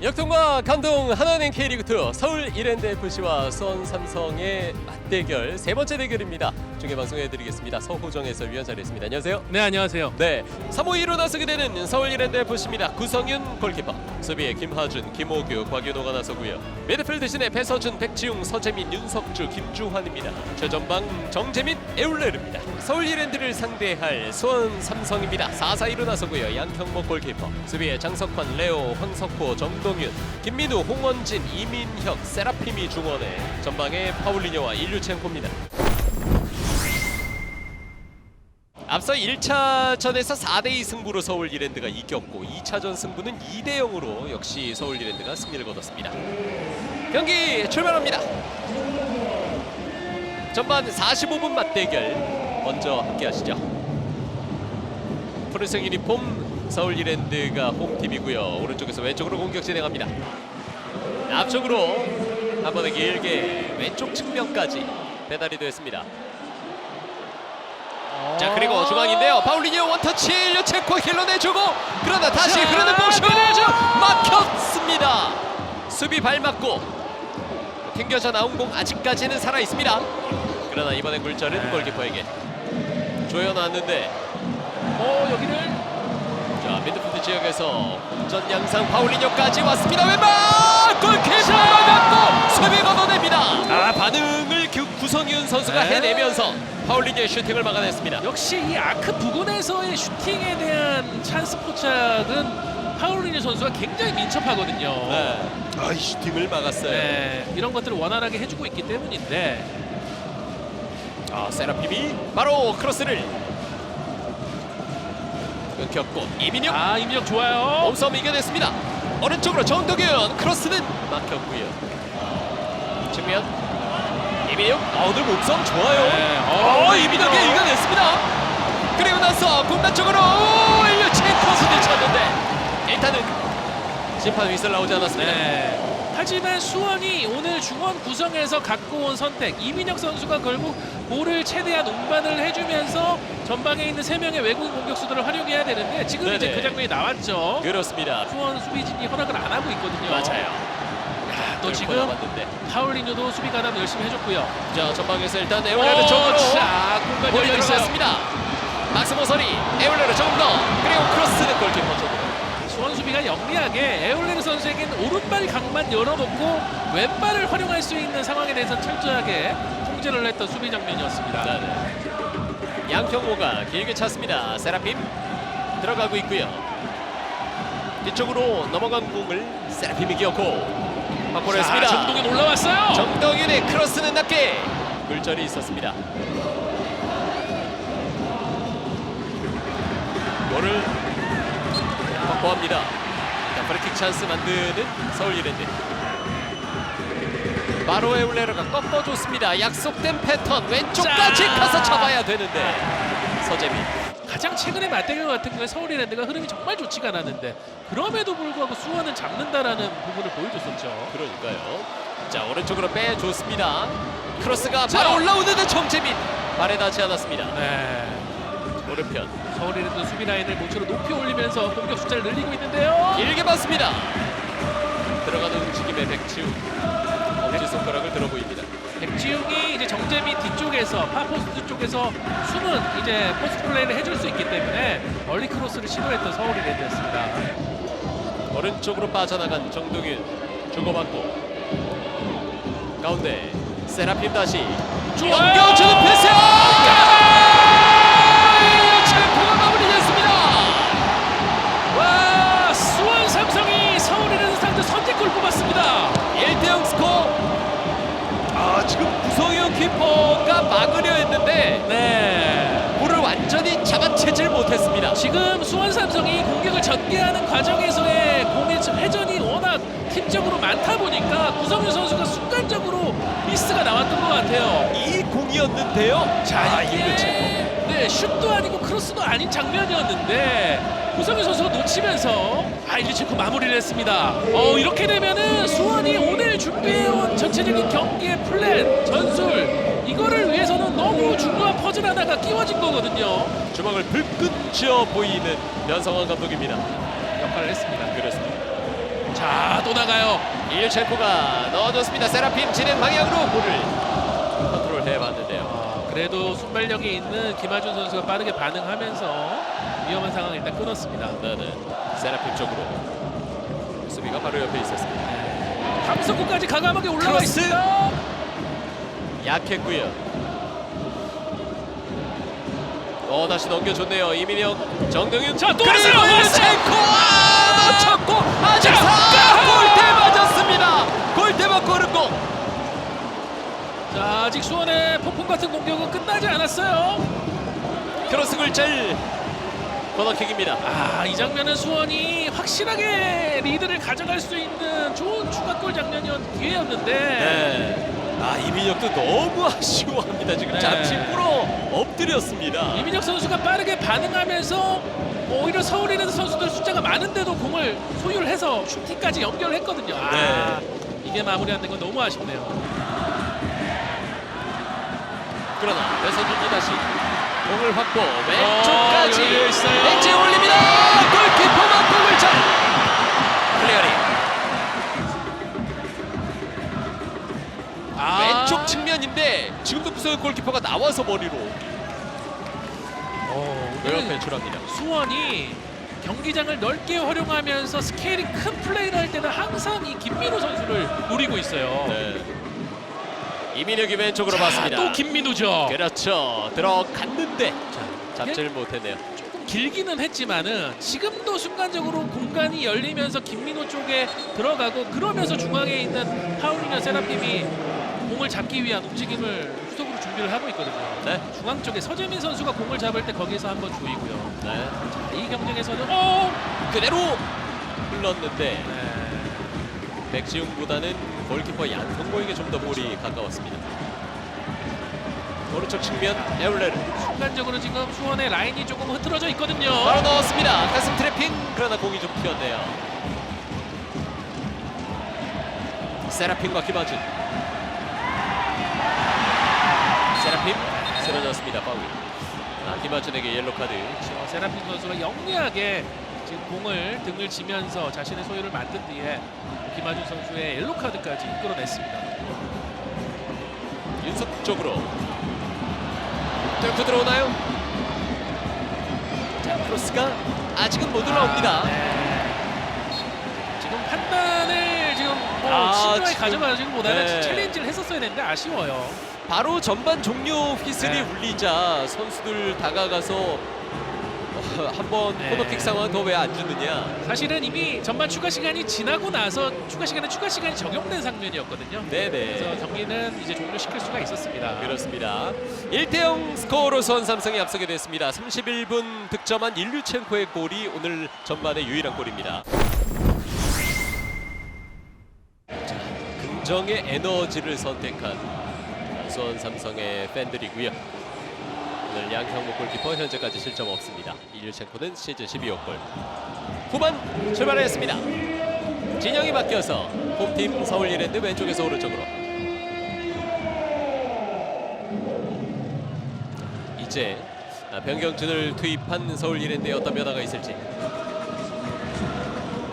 역동과 감동 하나은행 K리그2 서울 이랜드 FC와 수원 삼성의 맞대결 세 번째 대결입니다. 중계 방송해드리겠습니다. 서호정 해설위원 자리했습니다. 안녕하세요. 네 안녕하세요. 네, 3호2로 나서게 되는 서울 이랜드 FC입니다. 구성윤 골키퍼, 수비에 김하준, 김호규, 곽윤호가 나서고요. 미드필드 대신에 배서준, 백지웅, 서재민, 윤석주, 김주환입니다. 최전방 정재민, 에울레르입니다. 서울 이랜드를 상대할 수원 삼성입니다. 4-4-2로 나서고요. 양형목 골키퍼, 수비에 장석환, 레오, 황석호, 정동윤, 김민우, 홍원진, 이민혁, 세라핌이 중원에 전방에 파울리뇨와 일류 첸코입니다. 앞서 1차전에서 4대2 승부로 서울 이랜드가 이겼고 2차전 승부는 2대 0으로 역시 서울 이랜드가 승리를 거뒀습니다. 경기 출발합니다. 전반 45분 맞대결 먼저 함께 하시죠. 푸른색 유니폼 서울 이랜드가 홈팀이고요. 오른쪽에서 왼쪽으로 공격 진행합니다. 앞쪽으로 한 번에 길게 왼쪽 측면까지 배달이 됐습니다. 자 그리고 중앙인데요 파울리니오 원터치 일류체코 힐러 내주고 그러나 다시 자, 흐르는 공슛. 막혔습니다 수비 발 맞고 튕겨져 나온 공 아직까지는 살아 있습니다 그러나 이번엔 굴절은 네. 골키퍼에게 조여놨는데 어 여기를 자 미드필드 지역에서 전 양상 파울리뇨까지 왔습니다 왼발 골키퍼 맞고 수비 걷어냅니다 아 반응을 구- 구성윤 선수가 네. 해내면서 파울리뇨의 슈팅을 막아냈습니다 역시 이 아크 부근에서의 슈팅에 대한 찬스 포착은 파울리니 선수가 굉장히 민첩하거든요. 네. 아, 이 슈팅을 막았어요. 네, 이런 것들을 원활하게 해주고 있기 때문인데 아, 세라핌이 바로 크로스를 끊겼고 이민혁 아 임력 좋아요. 몸싸움 이겨냈습니다. 오른쪽으로 정덕윤 크로스는 막혔고요. 측면 이민혁 아, 오늘 몸싸움 좋아요. 네, 어, 어, 이민혁이 이민혁. 이겨냈습니다. 그리고 나서 공간 쪽으로 일류첸코 스딪혔는데 일단은 심판 휘슬 나오지 않았습니다. 네. 하지만 수원이 오늘 중원 구성에서 갖고 온 선택 이민혁 선수가 결국 볼을 최대한 운반을 해주면서 전방에 있는 세 명의 외국인 공격수들을 활용해야 되는데 지금 이제 네네. 그 장면이 나왔죠. 그렇습니다. 수원 수비진이 허락을 안 하고 있거든요. 맞아요. 야, 또 지금 나왔는데. 파울리뉴도 수비 가담 열심히 해줬고요. 자 전방에서 일단 에올레르 쪽으로 자, 공간 볼이 열려 있어요. 들어갔습니다. 박스 모서리 에올레르 조금 더 그리고 크로스는 골키퍼 쪽으로. 수비가 영리하게 에올레르 선수에게는 오른발 각만 열어놓고 왼발을 활용할 수 있는 상황에 대해서 철저하게 통제를 했던 수비 장면이었습니다. 네. 양경호가 길게 찼습니다. 세라핌 들어가고 있고요. 뒤쪽으로 넘어간 공을 세라핌이 기었고 확보를 자, 했습니다. 정동현 올라왔어요. 정덕윤의 크로스는 낮게 굴절이 있었습니다. 볼을 자, 프리킥 찬스 만드는 서울 이랜드. 바로 에 울레르가 꺾어줬습니다. 약속된 패턴 왼쪽까지 자. 가서 잡아야 되는데 서재민. 가장 최근의 맞대결 같은 경우에 서울 이랜드가 흐름이 정말 좋지가 않았는데 그럼에도 불구하고 수원은 잡는다라는 부분을 보여줬었죠. 그러니까요. 자 오른쪽으로 빼줬습니다. 크로스가 자. 바로 올라오는데 정재민 발에 닿지 않았습니다. 네. 오른편 서울이랜드 수비 라인을 모처럼 높이 올리면서 공격 숫자를 늘리고 있는데요. 길게 봤습니다. 들어가는 움직임의 백지우 엄지 손가락을 들어 보입니다. 백지웅이 이제 정재민 뒤쪽에서 파포스트 쪽에서 숨은 이제 포스트 플레이를 해줄 수 있기 때문에 얼리 크로스를 시도했던 서울이랜드였습니다. 오른쪽으로 빠져나간 정동윤 주고받고 가운데 세라핌 다시. 넘겨주는 패스 구성현 키퍼가 막으려 했는데 네. 볼을 완전히 잡아채질 못했습니다. 지금 수원 삼성이 공격을 전개하는 과정에서의 공의 회전이 워낙 팀적으로 많다 보니까 구성윤 선수가 순간적으로 미스가 나왔던 것 같아요. 이 공이었는데요. 자 이게 이게. 네 슛도 아니고 크로스도 아닌 장면이었는데 구성윤 선수가 놓치면서 아 일리체코 마무리를 했습니다. 어 이렇게 되면은 수원이 준비해온 전체적인 경기의 플랜 전술 이거를 위해서는 너무 중요한 퍼즐 하나가 끼워진 거거든요. 주먹을 불끈 쥐어 보이는 변성환 감독입니다. 역할을 했습니다. 그렇습니다. 자, 또 나가요. 일체코가 넣어줬습니다. 세라핌 진행 방향으로 볼을 컨트롤 해봤는데요. 아, 그래도 순발력이 있는 김하준 선수가 빠르게 반응하면서 위험한 상황을 일단 끊었습니다. 나는 세라핌 쪽으로 수비가 바로 옆에 있었습니다. 감속구까지 가감하게 올라가 크로스. 있습니다. 약했고요. 어 다시 넘겨줬네요. 이민혁, 정동윤. 자, 또 그리고 왔어요. 일체코 아, 놓쳤고 아직 골대 맞았습니다. 골대 맞고 공. 자, 아직 수원의 폭풍 같은 공격은 끝나지 않았어요. 크로스 굴절 코너킥입니다. 아, 이 장면은 수원이 확실하게 리드를 가져갈 수 있는 좋은 추가골 장면이었 기회였는데 네. 아 이민혁도 너무 아쉬워합니다. 지금 네. 잠시 풀어 엎드렸습니다. 이민혁 선수가 빠르게 반응하면서 오히려 서울이라는 선수들 숫자가 많은데도 공을 소유를 해서 슈팅까지 연결했거든요. 아, 네. 이게 마무리 안 된 건 너무 아쉽네요. 그러나 배서준이 다시 공을 확보 어, 왼쪽까지. 벤치에 올립니다. 골키퍼만 공을 잡. 클리어링 아, 왼쪽 측면인데 지금도 구석의 골키퍼가 나와서 머리로 어, 외곽 오늘 배출합니다. 수원이 경기장을 넓게 활용하면서 스케일이 큰 플레이를 할 때는 항상 이 김민호 선수를 노리고 있어요. 네. 이민혁이 왼쪽으로 자, 봤습니다. 또 김민우죠. 그렇죠. 들어갔는데 자, 잡지를 못했네요. 조금 길기는 했지만은 지금도 순간적으로 공간이 열리면서 김민호 쪽에 들어가고 그러면서 중앙에 있는 파울리나 세라핌이 공을 잡기 위한 움직임을 후속으로 준비를 하고 있거든요. 네. 중앙 쪽에 서재민 선수가 공을 잡을 때 거기에서 한번 조이고요. 네. 자, 이 경쟁에서는 어! 그대로 흘렀는데 네. 백지웅보다는 골키퍼 양성모에게 좀 더 볼이 가까웠습니다. 오른쪽 측면 에울레르 순간적으로 지금 수원의 라인이 조금 흐트러져 있거든요. 바로 넣었습니다. 가슴 트래핑 그러나 공이 좀 튀었네요. 세라핌과 김하준 세라핌 쓰러졌습니다. 파울. 아, 김하준에게 옐로 카드. 어, 세라핀 선수가 영리하게 지금 공을 등을 지면서 자신의 소유를 만든 뒤에 김하준 선수의 옐로 카드까지 이끌어냈습니다. 윤석 쪽으로 뚫고 들어오나요? 자 크로스가 아직은 못 올라옵니다. 네. 지금 판단을 지금 뭐 아, 신중하게 지금, 가져가지기보다는 네. 챌린지를 했었어야 되는데 아쉬워요. 바로 전반 종료 휘슬이 네. 울리자 선수들 다가가서 어, 한번 네. 코너킥 상황 더 왜 안 주느냐. 사실은 이미 전반 추가 시간이 지나고 나서 추가 시간에 추가 시간이 적용된 상면이었거든요. 그래서 네네. 경기는 이제 종료시킬 수가 있었습니다. 그렇습니다. 1대0 스코어로 수원 삼성이 앞서게 됐습니다. 31분 득점한 일류첸코의 골이 오늘 전반의 유일한 골입니다. 자, 긍정의 에너지를 선택한 수원 삼성의 팬들이고요. 오늘 양형목 골키퍼 현재까지 실점 없습니다. 일류첸코는 시즌 12호 골. 후반 출발했습니다. 진영이 바뀌어서 홈팀 서울 이랜드 왼쪽에서 오른쪽으로 이제 아, 변경준을 투입한 서울 이랜드에 어떤 변화가 있을지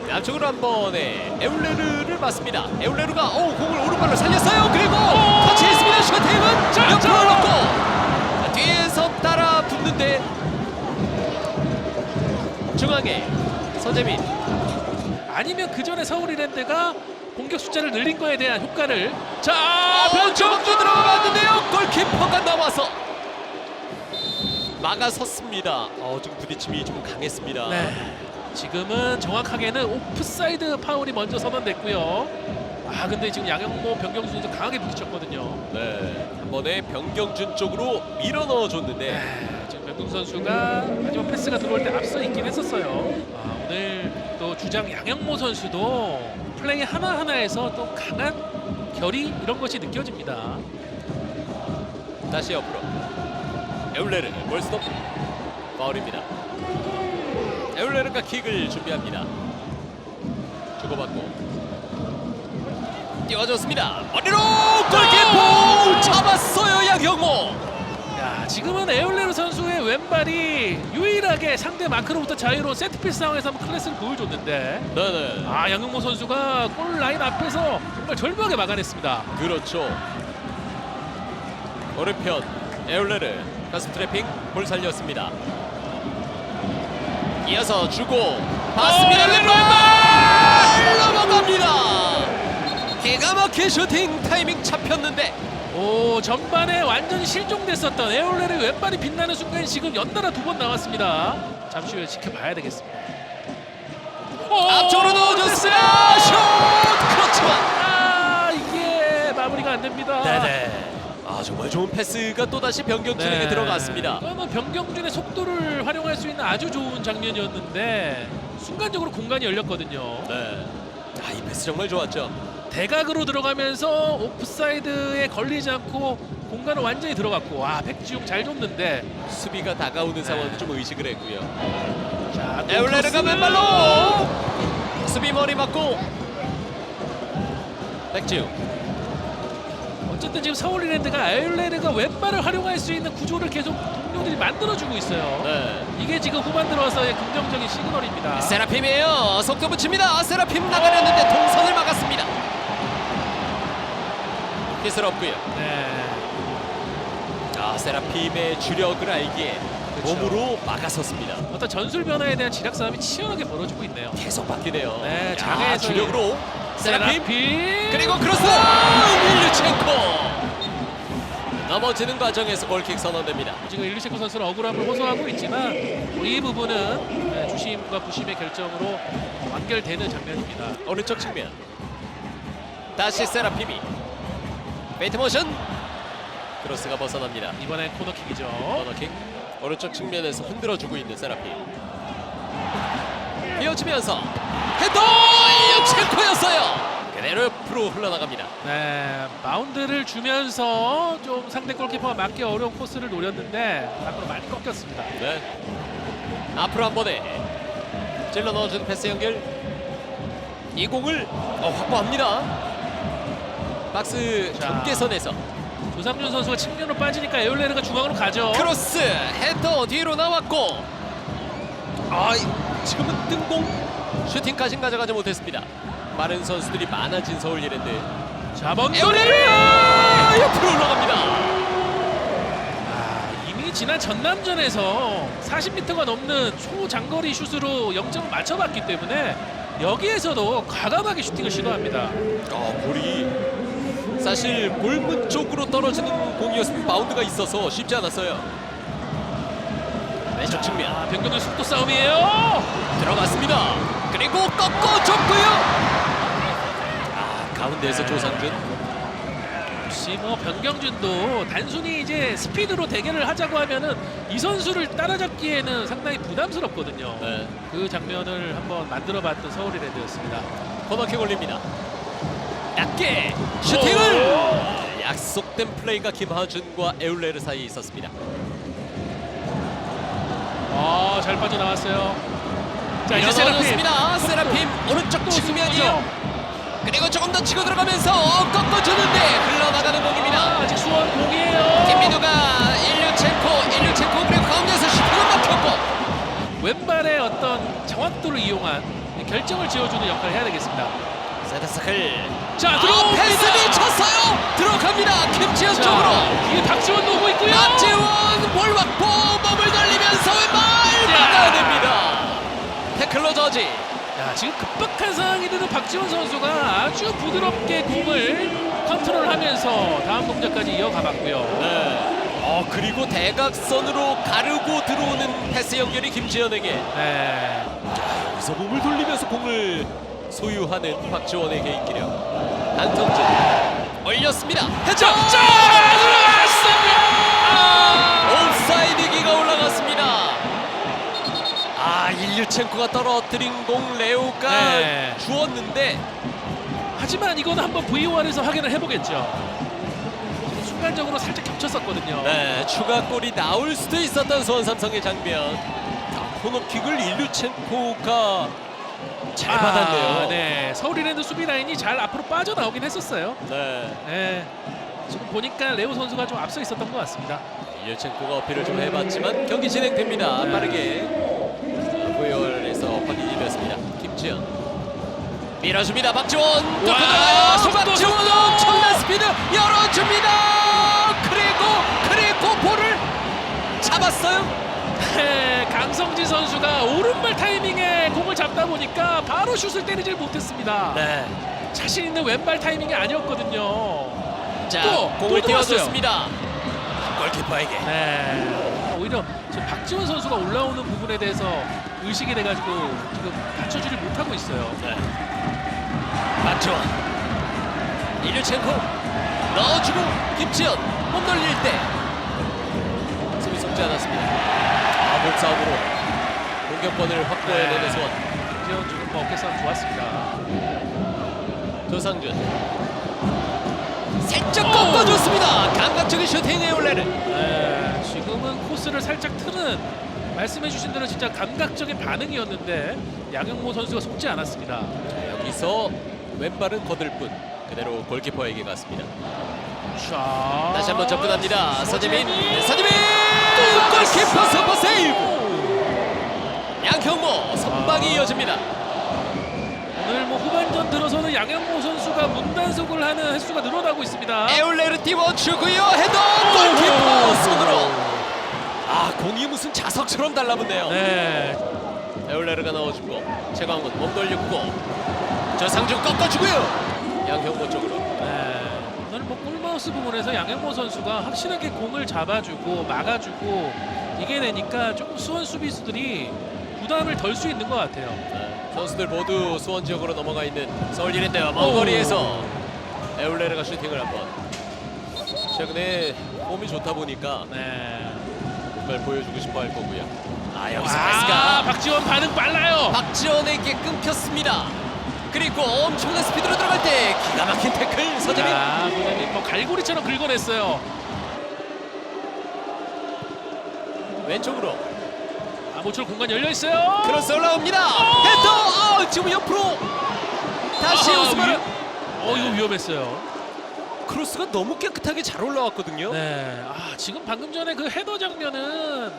양쪽으로 한 번에 에울레르를 맞습니다. 에울레르가 오 공을 오른발로 살렸어요. 그리고 터치했습니다. 슈팅은 자, 옆으로 자. 놓고 자, 뒤에서 따라 붙는데 중앙에 서재민 아니면 그 전에 서울 이랜드가 공격 숫자를 늘린 거에 대한 효과를 자 아, 변정주 들어갔는데요. 골키퍼가 나와서 막아섰습니다. 어, 지금 부딪힘이 좀 강했습니다. 네. 지금은 정확하게는 오프사이드 파울이 먼저 선언됐고요. 아 근데 지금 양영모 변경수 선수 강하게 부딪혔거든요. 네, 한 번에 변경준 쪽으로 밀어 넣어줬는데 네, 지금 변경 선수가 마지막 패스가 들어올 때 앞서 있긴 했었어요. 아, 오늘 또 주장 양영모 선수도 플레이 하나 하나에서 또 강한 결이 이런 것이 느껴집니다. 다시 옆으로 에울레르 골스톱 파울입니다. 에울레르가 킥을 준비합니다. 주고받고 띄워줬습니다. 머리로 골키퍼 잡았어요 양형모. 야, 지금은 에올레르 선수의 왼발이 유일하게 상대 마크로부터 자유로운 세트피스 상황에서 한번 클래스를 보여줬는데 네네. 아 양용모 선수가 골 라인 앞에서 정말 절묘하게 막아냈습니다. 그렇죠. 오른편 에울레르 가슴 트래핑 볼 살렸습니다. 이어서 주고 봤습니다. 어, 왼발 넘어갑니다. 기가 막힌 슈팅 타이밍 잡혔는데 오 전반에 완전히 실종됐었던 에올레르 왼발이 빛나는 순간 지금 연달아 두 번 나왔습니다. 잠시 후에 지켜봐야 되겠습니다. 오, 앞쪽으로 넣어줬어요. 슛 그렇지만 아 이게 마무리가 안 됩니다. 네네. 아 정말 좋은 패스가 또 다시 변경 진행에 네. 들어갔습니다. 이거는 변경준의 속도를 활용할 수 있는 아주 좋은 장면이었는데 순간적으로 공간이 열렸거든요. 네. 아이 패스 정말 좋았죠. 대각으로 들어가면서 오프사이드에 걸리지 않고 공간을 완전히 들어갔고 와 백지용 잘 줬는데 수비가 다가오는 상황도 좀 의식을 했고요. 자, 또 에울레르가 크로스! 왼발로 수비 머리 맞고 백지우 어쨌든 지금 서울이랜드가 에울레르가 왼발을 활용할 수 있는 구조를 계속 동료들이 만들어주고 있어요. 네. 이게 지금 후반 들어서의 긍정적인 시그널입니다. 세라핌이에요 속도 붙입니다 세라핌 나가려는데 동선을 막았습니다 기스럽고요. 네. 아 세라핌의 주력을 알기에 그렇죠. 몸으로 막아섰습니다. 어떤 전술 변화에 대한 지략 싸움이 치열하게 벌어지고 있네요. 계속 바뀌네요. 네, 야, 장애에서 주력으로 세라핌. 세라핌. 그리고 크로스! 밀류첸코! 넘어지는 과정에서 골킥 선언됩니다. 지금 일루체코 선수는 억울함을 호소하고 있지만 이 부분은 네, 주심과 부심의 결정으로 완결되는 장면입니다. 오른쪽 측면? 다시 세라핌이 페이트 모션. 크로스가 벗어납니다. 이번엔 코너킥이죠. 코너킥. 오른쪽 측면에서 흔들어주고 있는 세라핌 이어지면서 헤더! 유체코였어요. 그대로 옆으로 흘러나갑니다. 네, 마운드를 주면서 좀 상대 골키퍼가 맞기 어려운 코스를 노렸는데 밖으로 많이 꺾였습니다. 네. 앞으로 한 번에 찔러 넣어주는 패스 연결. 이 공을 어, 확보합니다 박스 자. 경계선에서 조상준 선수가 측면으로 빠지니까 에올레르가 중앙으로 가죠. 크로스 헤더 뒤로 나왔고 아 지금은 뜬공 슈팅까지 가져가지 못했습니다 마른 선수들이 많아진 서울 이랜드 자, 먼 거리! 에올레르 옆으로 올라갑니다 아, 이미 지난 전남전에서 40m가 넘는 초장거리 슛으로 0점을 맞춰봤기 때문에 여기에서도 과감하게 슈팅을 시도합니다. 어, 볼이 사실 골문 쪽으로 떨어지는 공이었으면 바운드가 있어서 쉽지 않았어요 왼쪽 측면 아, 변경된 속도 싸움이에요. 들어갔습니다 그리고 꺾어줬고요 아 가운데에서 조상준 역시 뭐 변경준도 단순히 이제 스피드로 대결을 하자고 하면은 이 선수를 따라잡기에는 상당히 부담스럽거든요. 네. 그 장면을 한번 만들어봤던 서울이랜드였습니다. 코너킥 올립니다. 낮게 슈팅을 약속된 플레이가 김하준과 에울레르 사이에 있었습니다. 아, 잘 빠져나왔어요. 자, 이제 세라핌. 밀어넣었습니다. 세라핌 오른쪽 또 측면이요. 그리고 조금 더 치고 들어가면서 꺾어주는데 흘러나가는 아, 공입니다. 아직 수원 공이에요. 김민우가 일류첸코, 일류첸코 그리고 가운데서 슈팅을 막혔고 왼발의 어떤 정확도를 이용한 결정을 지어주는 역할을 해야 되겠습니다. 세다스클 자, 아, 들어옵니다. 패스 미쳤어요. 들어갑니다. 김지현 쪽으로. 자, 뒤에 박지원 오고 있고요. 박지원 볼 확보 몸을 돌리면서 왼발 됩니다. 태클로 저지. 야, 지금 급박한 상황이 되는 박지원 선수가 아주 부드럽게 공을 컨트롤하면서 다음 동작까지 이어가봤고요. 네. 어 그리고 대각선으로 가르고 들어오는 패스 연결이 김지현에게 네. 여기서 몸을 돌리면서 공을 소유하는 박지원의 개인 기력. 안성준 올렸습니다. 해적 자, 들어갔습니다. 옵사이드기가 올라갔습니다. 아 일류첸코가 떨어뜨린 공 레오가 네. 주었는데 하지만 이건 한번 VOR에서 확인을 해보겠죠. 순간적으로 살짝 겹쳤었거든요. 네, 추가골이 나올 수도 있었던 수원 삼성의 장면. 아, 코너킥을 일류첸코가 잘 받았네요. 네, 서울 이랜드 수비 라인이 잘 앞으로 빠져나오긴 했었어요. 네. 네, 지금 보니까 레오 선수가 좀 앞서 있었던 것 같습니다. 일첸코가 어필을 좀 해봤지만 경기 진행됩니다. 네. 빠르게 부여에서 확인이 됐습니다. 김지현 밀어줍니다. 박지원 뚫고 와, 들어가요. 속도, 박지원 속도! 엄청난 스피드 열어줍니다. 그리고 그리고 볼을 잡았어요. 네, 강성진 선수가 오른발 타이밍에 공을 잡다 보니까 바로 슛을 때리질 못했습니다. 네. 자신 있는 왼발 타이밍이 아니었거든요. 자 또, 공을 또. 띄워줬습니다. 골키퍼에게 네. 오히려 지금 박지원 선수가 올라오는 부분에 대해서 의식이 돼가지고 지금 받쳐주지 못하고 있어요. 네. 박지원 일류첸코 넣어주고 김지현 몸 돌릴 때 수비 속지 않았습니다 아 몸싸움으로 공격권을 확보해내는 네. 수원 박지원 지금 뭐 어깨 싸움 좋았습니다. 조상준 살짝 오! 꺾어줬습니다 감각적인 슈팅에 올레는 네, 지금은 코스를 살짝 트는 말씀해주신 대로 진짜 감각적인 반응이었는데 양영모 선수가 속지 않았습니다. 여기서 왼발은 거들 뿐 그대로 골키퍼에게 갔습니다 자, 다시 한번 접근합니다 서재민 서재민! 골키퍼 슈퍼 세이브. 양형모 선방이 이어집니다. 오늘 뭐 후반전 들어서는 양영모 선수가 문단속을 하는 횟수가 늘어나고 있습니다. 에올레르 띄워주고요. 헤더 골키퍼 손으로. 아 공이 무슨 자석처럼 달라붙네요. 네, 에올레르가 넣어주고 최광훈 몸 돌리고 저 상중 꺾어주고요. 양형모 쪽으로. 네. 뭐 골마우스 부분에서 양영모 선수가 확실하게 공을 잡아주고 막아주고 이게 되니까 조금 수원 수비수들이 부담을 덜 수 있는 것 같아요. 네, 선수들 모두 수원 지역으로 넘어가 있는 서울 이랜드와 먼 오. 거리에서 에올레르가 슈팅을 한번 최근에 폼이 좋다 보니까 네. 정말 보여주고 싶어 할 거고요 아 여기서 아, 패스가 박지원 반응 빨라요. 박지원에게 끊겼습니다. 그리고 엄청난 스피드로 들어갈 때 기가 막힌 태클 서재민 아, 고현이 뭐 갈고리처럼 긁어냈어요. 왼쪽으로 아, 모처럼 공간 열려 있어요. 크로스 올라옵니다. 헤더 아, 지금 옆으로 다시 아, 오스마르 위- 어, 이거 위험했어요. 크로스가 너무 깨끗하게 잘 올라왔거든요. 네. 아, 지금 방금 전에 그 헤더 장면은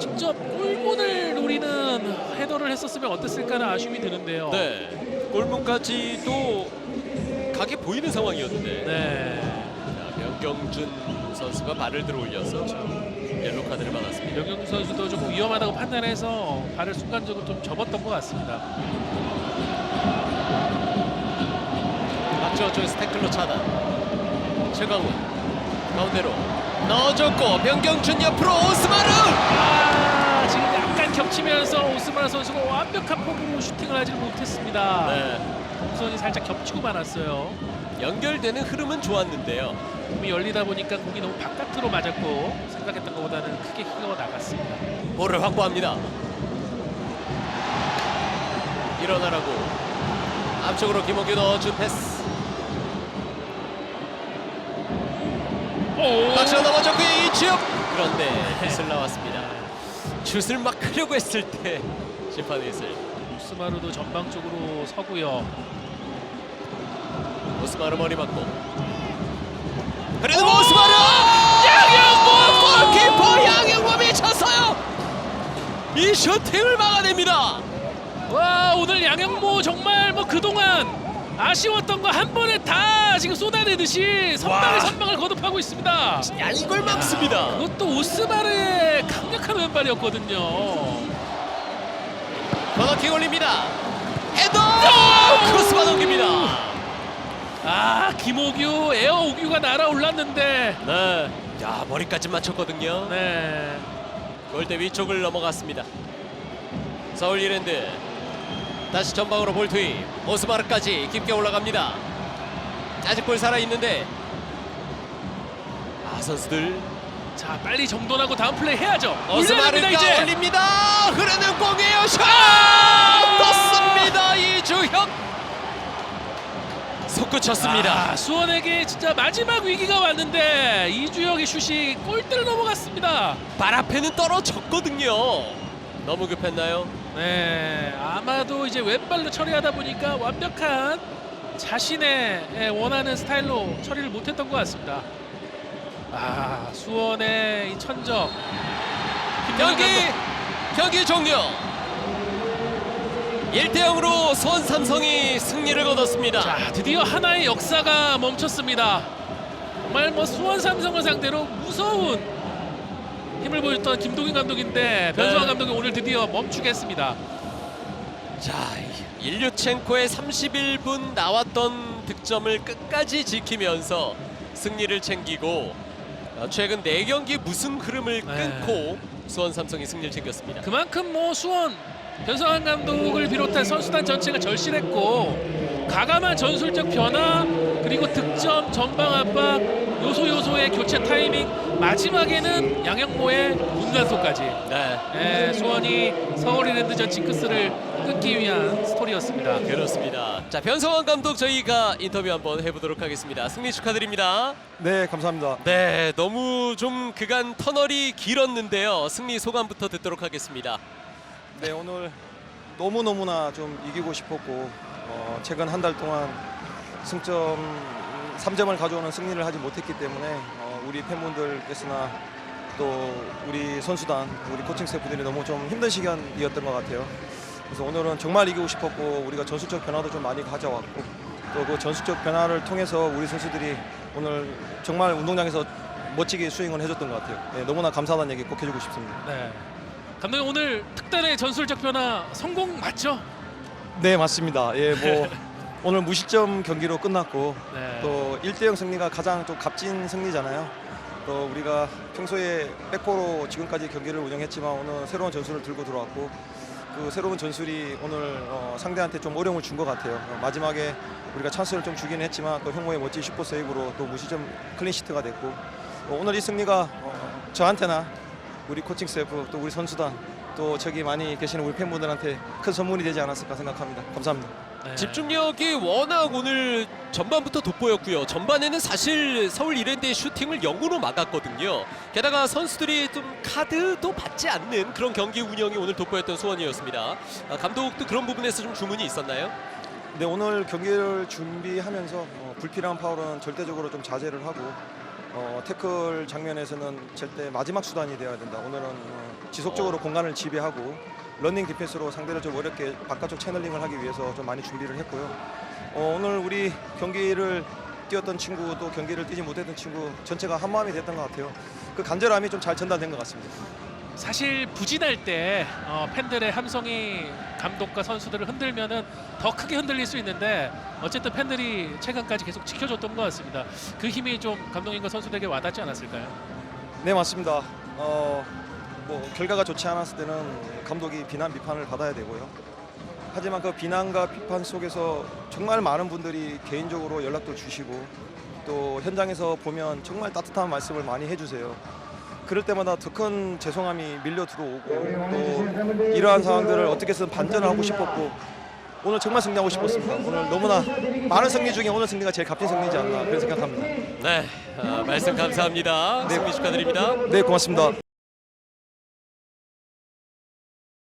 직접 골문을 노리는 헤더를 했었으면 어땠을까라는 아쉬움이 드는데요. 네. 골문까지도 가게 보이는 상황이었는데 네. 자, 명경준 선수가 발을 들어 올려서 옐로 카드를 받았습니다. 명경 선수도 조금 위험하다고 판단해서 발을 순간적으로 좀 접었던 것 같습니다. 박지원 쪽에서 태클로 차단. 최강훈 가운데로 넣어줬고 명경준 옆으로 오스마르 아, 지금 약간 겹치면서 오스마르 선수가 완벽한 폼으로 슈팅을 하지 못했습니다. 네. 동선이 살짝 겹치고 말았어요. 연결되는 흐름은 좋았는데요. 공이 열리다 보니까 공이 너무 바깥으로 맞았고 생각했던 것보다는 크게 흘러 나갔습니다. 볼을 확보합니다. 일어나라고 앞쪽으로 김호규 넣어준 패스. 오! 박시로 넘어졌고 이치업 그런데 슛을 나왔습니다. 슛을 막 하려고 했을 때 심판의 슛을 오스마르도 전방 쪽으로 서고요. 오스마르 머리 맞고 그래도 오스마르 양영모! 골키퍼 양영범이 쳤어요. 이 슈팅을 막아냅니다. 와 오늘 양영모 정말 뭐 그동안 아쉬웠던 거 한 번에 다 지금 쏟아내듯이 선방에 와. 선방을 거듭하고 있습니다. 야 이걸 막습니다. 그것도 오스마르의 강력한 왼발이었거든요. 코너킥 올립니다. 헤더 크로스가 넘깁니다. 아 김호규 에어 오규가 날아올랐는데 네. 야 머리까지 맞췄거든요. 네. 골대 위쪽을 넘어갔습니다. 서울 이랜드 다시 전방으로 볼 투입. 오스마르까지 깊게 올라갑니다. 아직 볼 살아 있는데 아 선수들 자 빨리 정돈하고 다음 플레이 해야죠. 올려야 됩니다 오스마르가 이제. 올립니다. 흐르는 공이에요. 샷! 떴습니다. 이주혁 솟구쳤습니다. 아, 수원에게 진짜 마지막 위기가 왔는데 이주혁의 슛이 골대를 넘어갔습니다. 발 앞에는 떨어졌거든요. 너무 급했나요? 네, 아마도 이제 왼발로 처리하다 보니까 완벽한 자신의 예, 원하는 스타일로 처리를 못했던 것 같습니다. 아 수원의 이 천적 경기 경기 종료. 1대 0으로 수원 삼성이 승리를 거뒀습니다. 자 드디어 하나의 역사가 멈췄습니다. 정말 뭐 수원 삼성을 상대로 무서운 힘을 보였던 김동인 감독인데 변성환 네. 감독이 오늘 드디어 멈추겠습니다. 자, 일류첸코의 31분 나왔던 득점을 끝까지 지키면서 승리를 챙기고 어, 최근 4경기 무승 흐름을 네. 끊고 수원 삼성이 승리를 챙겼습니다. 그만큼 뭐 수원 변성환 감독을 비롯한 선수단 전체가 절실했고 가감한 전술적 변화 그리고 득점 전방 압박 요소 요소의 교체 타이밍 마지막에는 양영모의 문간소까지 네, 예, 수원이 서울 이랜드전 징크스를 끊기 위한 스토리였습니다. 그렇습니다. 자, 변성환 감독 저희가 인터뷰 한번 해보도록 하겠습니다. 승리 축하드립니다. 네, 감사합니다. 네, 너무 좀 그간 터널이 길었는데요. 승리 소감부터 듣도록 하겠습니다. 네, 오늘 너무 너무나 좀 이기고 싶었고 어, 최근 한 달 동안 승점 3점을 가져오는 승리를 하지 못했기 때문에 어, 우리 팬분들께서나 또 우리 선수단, 우리 코칭 스태프들이 너무 좀 힘든 시간이었던 것 같아요. 그래서 오늘은 정말 이기고 싶었고 우리가 전술적 변화도 좀 많이 가져왔고 또 그 전술적 변화를 통해서 우리 선수들이 오늘 정말 운동장에서 멋지게 스윙을 해줬던 것 같아요. 네, 너무나 감사하다는 얘기 꼭 해주고 싶습니다. 네. 감독님 오늘 특단의 전술적 변화 성공 맞죠? 네 맞습니다. 예, 뭐 오늘 무실점 경기로 끝났고 네. 또 1대0 승리가 가장 좀 값진 승리잖아요. 또 우리가 평소에 백포로 지금까지 경기를 운영했지만 오늘 새로운 전술을 들고 들어왔고 그 새로운 전술이 오늘 어, 상대한테 좀 어려움을 준 것 같아요. 어, 마지막에 우리가 찬스를 좀 주긴 했지만 또 형모의 멋진 슈퍼 세이브로 또 무실점 클린시트가 됐고 어, 오늘 이 승리가 어, 저한테나 우리 코칭 스태프 또 우리 선수단 또 저기 많이 계시는 우리 팬분들한테 큰 선물이 되지 않았을까 생각합니다. 감사합니다. 네. 집중력이 워낙 오늘 전반부터 돋보였고요. 전반에는 사실 서울 이랜드의 슈팅을 0으로 막았거든요. 게다가 선수들이 좀 카드도 받지 않는 그런 경기 운영이 오늘 돋보였던 소원이었습니다. 아, 감독도 그런 부분에서 좀 주문이 있었나요? 네 오늘 경기를 준비하면서 어, 불필요한 파울은 절대적으로 좀 자제를 하고 어, 태클 장면에서는 절대 마지막 수단이 되어야 된다. 오늘은 어, 지속적으로 공간을 지배하고 런닝 디펜스로 상대를 좀 어렵게 바깥쪽 채널링을 하기 위해서 좀 많이 준비를 했고요. 어, 오늘 우리 경기를 뛰었던 친구 또 경기를 뛰지 못했던 친구 전체가 한 마음이 됐던 것 같아요. 그 간절함이 좀 잘 전달된 것 같습니다. 사실 부진할 때 어, 팬들의 함성이 감독과 선수들을 흔들면은 더 크게 흔들릴 수 있는데 어쨌든 팬들이 최근까지 계속 지켜줬던 것 같습니다. 그 힘이 좀 감독님과 선수들에게 와닿지 않았을까요? 네 맞습니다. 어, 뭐 결과가 좋지 않았을 때는 감독이 비난 비판을 받아야 되고요. 하지만 그 비난과 비판 속에서 정말 많은 분들이 개인적으로 연락도 주시고 또 현장에서 보면 정말 따뜻한 말씀을 많이 해주세요. 그럴 때마다 더 큰 죄송함이 밀려 들어오고 또 이러한 상황들을 어떻게든 반전하고 싶었고 오늘 정말 승리하고 싶었습니다. 오늘 너무나 많은 승리 중에 오늘 승리가 제일 값진 승리지 않나 그런 생각합니다. 네, 아, 말씀 감사합니다. 승리 축하드립니다. 네 고맙습니다.